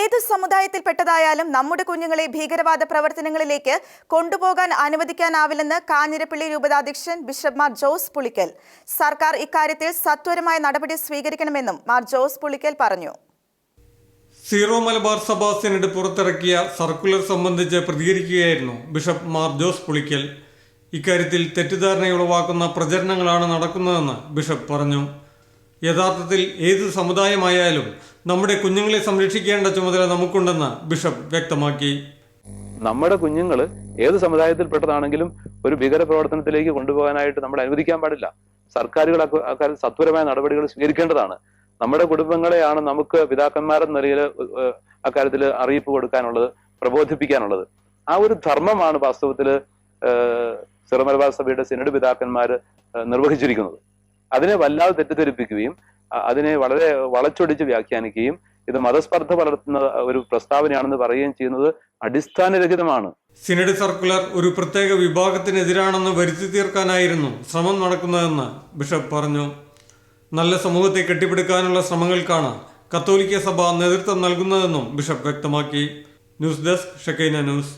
ഏതു സമുദായത്തിൽപ്പെട്ടതായാലും നമ്മുടെ കുഞ്ഞുങ്ങളെ ഭീകരവാദ പ്രവർത്തനങ്ങളിലേക്ക് കൊണ്ടുപോകാൻ അനുവദിക്കാനാവില്ലെന്ന് കാഞ്ഞിരപ്പള്ളി രൂപതാധ്യക്ഷൻ ബിഷപ്പ് മാർ ജോസ് പുളിക്കൽ. സർക്കാർ ഇക്കാര്യത്തിൽ സത്വരമായ നടപടി സ്വീകരിക്കണമെന്നും മാർ ജോസ് പുളിക്കൽ പറഞ്ഞു. സീറോ മലബാർ സഭ സെനറ്റ് പുറത്തിറക്കിയ സർക്കുലർ സംബന്ധിച്ച് പ്രതികരിക്കുകയായിരുന്നു ബിഷപ്പ് മാർ ജോസ് പുളിക്കൽ. ഇക്കാര്യത്തിൽ തെറ്റിദ്ധാരണയുളവാക്കുന്ന പ്രചരണങ്ങളാണ് നടക്കുന്നതെന്ന് ബിഷപ്പ് പറഞ്ഞു. യഥാർത്ഥത്തിൽ ഏത് സമുദായമായാലും നമ്മുടെ കുഞ്ഞുങ്ങളെ സംരക്ഷിക്കേണ്ട ചുമതല നമുക്കുണ്ടെന്ന് ബിഷപ്പ് വ്യക്തമാക്കി. നമ്മുടെ കുഞ്ഞുങ്ങൾ ഏത് സമുദായത്തിൽപ്പെട്ടതാണെങ്കിലും ഒരു ഭീകര പ്രവർത്തനത്തിലേക്ക് കൊണ്ടുപോകാനായിട്ട് നമ്മൾ അനുവദിക്കാൻ പാടില്ല. സർക്കാരുകൾ അക്ക- അക്കാര്യത്തിൽ സത്വരമായ നടപടികൾ സ്വീകരിക്കേണ്ടതാണ്. നമ്മുടെ കുടുംബങ്ങളെയാണ് നമുക്ക് പിതാക്കന്മാരെന്ന നിലയിൽ അക്കാര്യത്തിൽ അറിയിപ്പ് കൊടുക്കാനുള്ളത് പ്രബോധിപ്പിക്കാനുള്ളത്. ആ ഒരു ധർമ്മമാണ് വാസ്തവത്തിൽ സിറമലബാർ സഭയുടെ സിനഡ് പിതാക്കന്മാർ നിർവഹിച്ചിരിക്കുന്നത്. അതിനെ വല്ലാതെ തെറ്റിദ്ധരിപ്പിക്കുകയും അതിനെ വളരെ വളച്ചൊടിച്ച് വ്യാഖ്യാനിക്കുകയും ഇത് മതസ്പർദ്ധ വളർത്തുന്ന ഒരു പ്രസ്താവനയാണെന്ന് പറയുകയും ചെയ്യുന്നത് അടിസ്ഥാനരഹിതമാണ്. സിനഡ് സർക്കുലർ ഒരു പ്രത്യേക വിഭാഗത്തിനെതിരാണെന്ന് വരുത്തി തീർക്കാനായിരുന്നു ശ്രമം നടക്കുന്നതെന്ന് ബിഷപ്പ് പറഞ്ഞു. നല്ല സമൂഹത്തെ കെട്ടിപ്പടുക്കാനുള്ള ശ്രമങ്ങൾക്കാണ് കത്തോലിക്ക സഭ നേതൃത്വം നൽകുന്നതെന്നും ബിഷപ്പ് വ്യക്തമാക്കി. News desk Shekinah news.